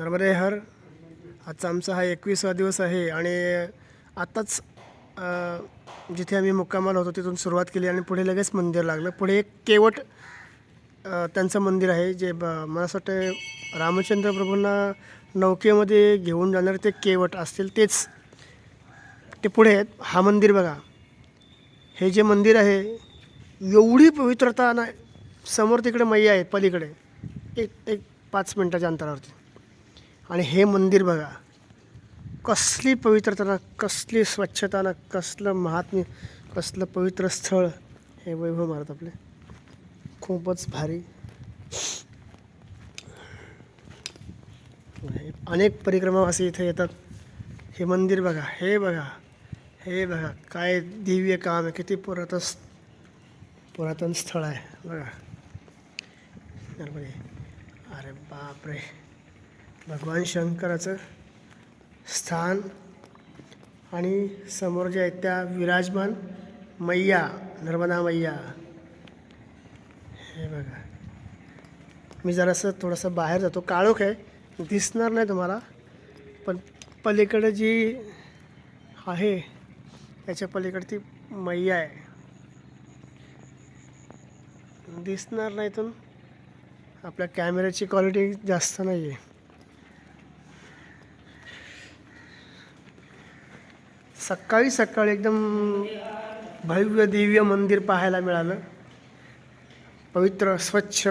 नर्मदे हर आजचा आमचा हा एकवीसवा दिवस आहे आणि आत्ताच जिथे आम्ही मुक्कामाला होतो तिथून सुरुवात केली आणि पुढे लगेच मंदिर लागलं. पुढे एक केवट त्यांचं मंदिर आहे जे ब मला असं वाटतं रामचंद्र प्रभूंना नौकेमध्ये घेऊन जाणारे ते केवट असतील तेच ते पुढे आहेत. हा मंदिर बघा. हे जे मंदिर आहे एवढी पवित्रता ना समोर तिकडे मैया आहे पलीकडे. एक एक पाच मिनटाच्या अंतरावरती. आणि हे मंदिर बघा कसली पवित्रता ना कसली स्वच्छता ना कसलं महात्म्य कसलं पवित्र स्थळ हे वैभव मारत आपले. खूपच भारी. अनेक परिक्रमावासी इथे येतात. हे मंदिर बघा हे बघा हे बघा काय दिव्य काम आहे किती पुरातन पुरातन स्थळ आहे. बघा. अरे बापरे. भगवान शंकराचं स्थान आणि समोर जे आहेत त्या विराजमान मैया नर्मदा मैया. हे बघा. मी जरासं थोडंसं बाहेर जातो. काळोख आहे. दिसणार नाही तुम्हाला. पण पलीकडे जी आहे त्याच्या पलीकडे ती मैया आहे. दिसणार नाही इथून. आपल्या कॅमेऱ्याची क्वालिटी जास्त नाही आहे सकाळी सकाळी एकदम भव्य दिव्य मंदिर पाहायला मिळालं. पवित्र स्वच्छ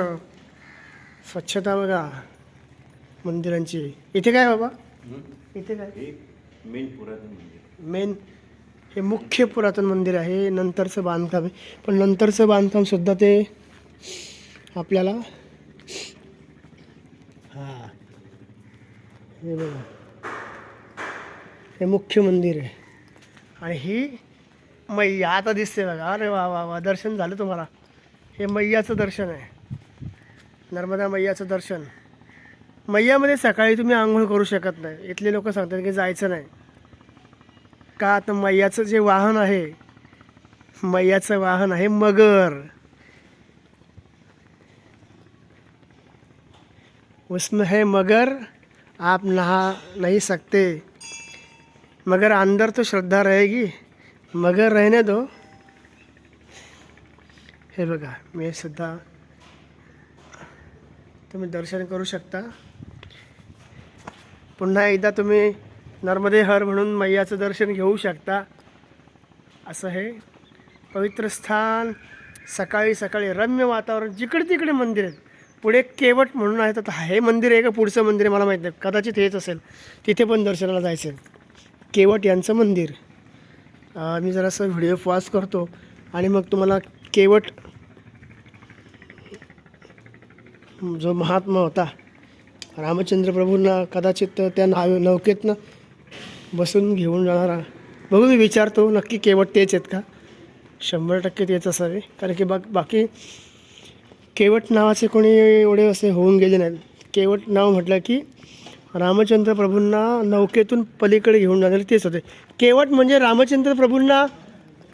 स्वच्छता बघा मंदिरांची. इथे काय बाबा? इथे काय? मेन पुरातन मंदिर. मेन हे मुख्य पुरातन मंदिर आहे. नंतरचं बांधकाम आहे. पण नंतरचं बांधकाम सुद्धा ते आपल्याला हां. हे बघा. हे मुख्य मंदिर आहे. आणि ही मैया. आता दिसते बघा. अरे वा वा वा. दर्शन झालं तुम्हाला. हे मैयाचं दर्शन आहे. नर्मदा मैयाचं दर्शन. मैयामध्ये सकाळी तुम्ही आंघोळ करू शकत नाही. इथले लोक सांगतात की जायचं नाही. का? तर मैयाचं जे वाहन आहे मैयाचं वाहन आहे मगर. उसमें है मगर. आप नहा नहीं सकते. मगर अंदर तो श्रद्धा रहेगी मगर रहने दो। हे बघा मी सुद्धा तुम्ही दर्शन करू शकता. पुन्हा एकदा तुम्ही नर्मदे हर म्हणून मैयाचं दर्शन घेऊ शकता. असं हे पवित्र स्थान सकाळी सकाळी रम्य वातावरण जिकडे तिकडे मंदिर आहेत. पुढे केवट म्हणून आहे तर हे मंदिर आहे का पुढचं मंदिर आहे मला माहीत नाही. कदाचित हेच असेल. तिथे पण दर्शनाला जायचं आहे. केवट यांचं मंदिर. मी जरासं व्हिडिओ फास्ट करतो आणि मग तुम्हाला केवट जो महात्मा होता रामचंद्र प्रभूंना कदाचित त्या नाव नौकेतनं बसून घेऊन जाणारा. बघू मी विचारतो नक्की केवट तेच आहेत का? शंभर टक्के तेच असावे. कारण की बाक बाकी केवट नावाचे कोणी एवढे असे होऊन गेले नाहीत. केवट नाव म्हटलं की रामचंद्र प्रभूंना नौकेतून पलीकडे घेऊन जाणारे तेच होते. केवट म्हणजे रामचंद्र प्रभूंना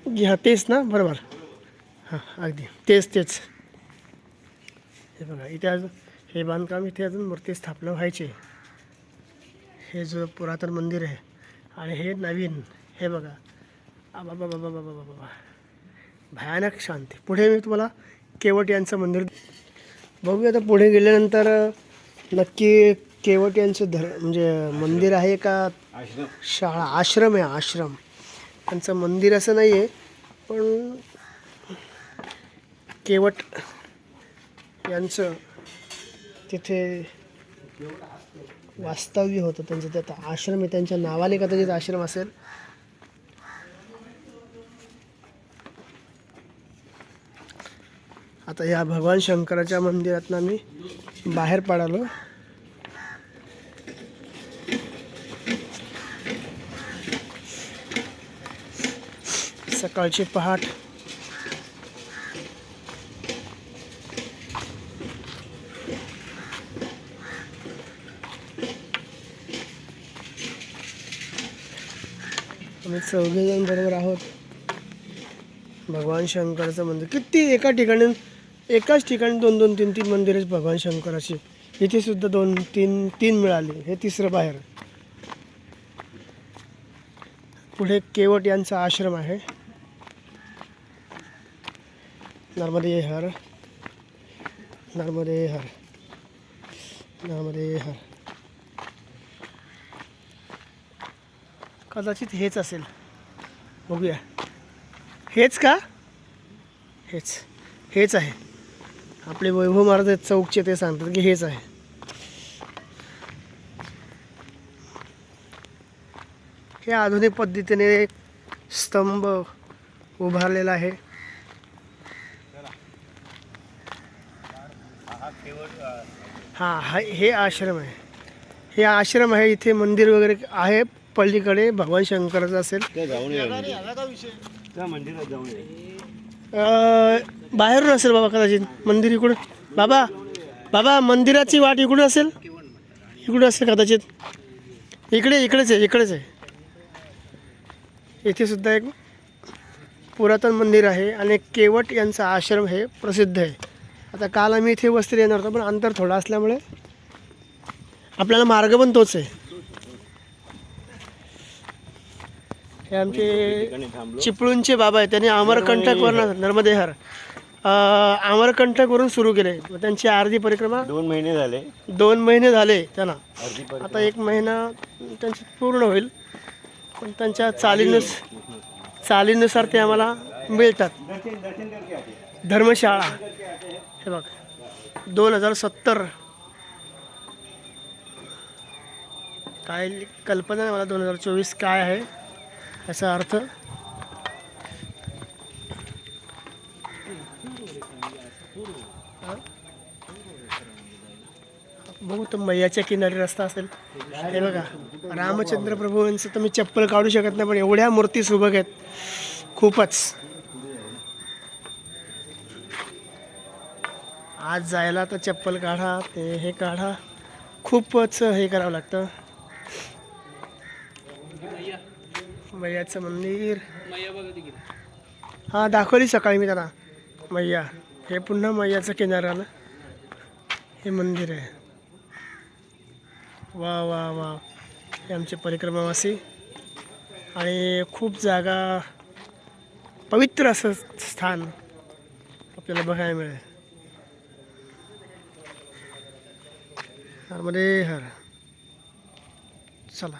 हां तेच ना? बरोबर. हां अगदी. तेच तेच. हे बघा इथे अजून हे बांधकाम इथे अजून मूर्ती स्थापना व्हायची. हे जो पुरातन मंदिर आहे आणि हे नवीन हे बघा. आबा बाबा बाबा बाबा बाबा भयानक शांती. पुढे मी तुम्हाला केवट यांचं मंदिर बघूया. आता पुढे गेल्यानंतर नक्की केवट यांचं धर म्हणजे मंदिर आहे का? शाळा आश्रम आहे आश्रम. त्यांचं मंदिर असं नाही आहे पण केवट यांचं तिथे वास्तव्य होतं त्यांचं त्यात आश्रम आहे. त्यांच्या नावाने कदाचित आश्रम असेल. आता या भगवान शंकराच्या मंदिरातनं मी बाहेर पडालो. सकाळची पहाट. आम्ही चौघेजण बरोबर आहोत. भगवान शंकराचं मंदिर. किती एका ठिकाणी एकाच ठिकाणी दोन दोन तीन तीन मंदिर आहेत भगवान शंकराची इथे सुद्धा दोन तीन तीन मिळाली. हे तिसरं बाहेर. पुढे केवट यांचा आश्रम आहे. नर्मदे हर नर्मदे हर नर्मदे हर. कदाचित हेच असेल. बघूया. हेच का? हेच. हेच आहे. आपले वैभव महाराज चौकचे ते सांगतात की हेच आहे. हे आधुनिक पद्धतीने स्तंभ उभारलेला आहे. हां हा हे आश्रम आहे. हे आश्रम आहे इथे मंदिर वगैरे आहे पलीकडे भगवान शंकराचं असेल. त्या जाऊन या त्या मंदिरात जाऊन या. अं, बाहेरून असेल बाबा कदाचित मंदिर इकडून. बाबा बाबा मंदिराची वाट इकडून असेल? इकडून असेल कदाचित. इकडे इकडेच आहे इकडेच आहे. इथे सुद्धा एक पुरातन मंदिर आहे आणि केवट यांचा आश्रम हे प्रसिद्ध आहे. आता काल आम्ही इथे वस्ती येणार होतो पण अंतर थोडं असल्यामुळे आपल्याला मार्ग पण तोच आहे. हे आमचे चिपळूणचे बाबा आहेत त्यांनी अमरकंटकवरून नर्मदेहर अं, अमरकंटकवरून सुरू केले. त्यांची अर्धी परिक्रमा दोन महिने झाले. दोन महिने झाले त्यांना. आता एक महिना त्यांची पूर्ण होईल पण त्यांच्या चालीनुस चालीनुसार ते आम्हाला मिळतात. धर्मशाळा. हे बघ. दोन हजार सत्तर. काय कल्पना नाही मला दोन हजार चोवीस काय आहे? याचा अर्थ? बघू तर मैयाच्या किनारी रस्ता असेल. हे बघा. रामचंद्र प्रभू यांचं तर मी चप्पल काढू शकत नाही पण एवढ्या मूर्ती सुबक आहेत. खूपच. आज जायला तर चप्पल काढा ते हे काढा. खूपच हे करावं लागतं. मैयाचं मंदिर. हां दाखवली सकाळी मी त्यांना मैया. हे पुन्हा मैयाचं किनाऱ्याला हे मंदिर आहे. वा वा वा. हे आमचे परिक्रमावासी. आणि खूप जागा पवित्र असं स्थान आपल्याला बघायला मिळेल. नर्मदे हर। चला।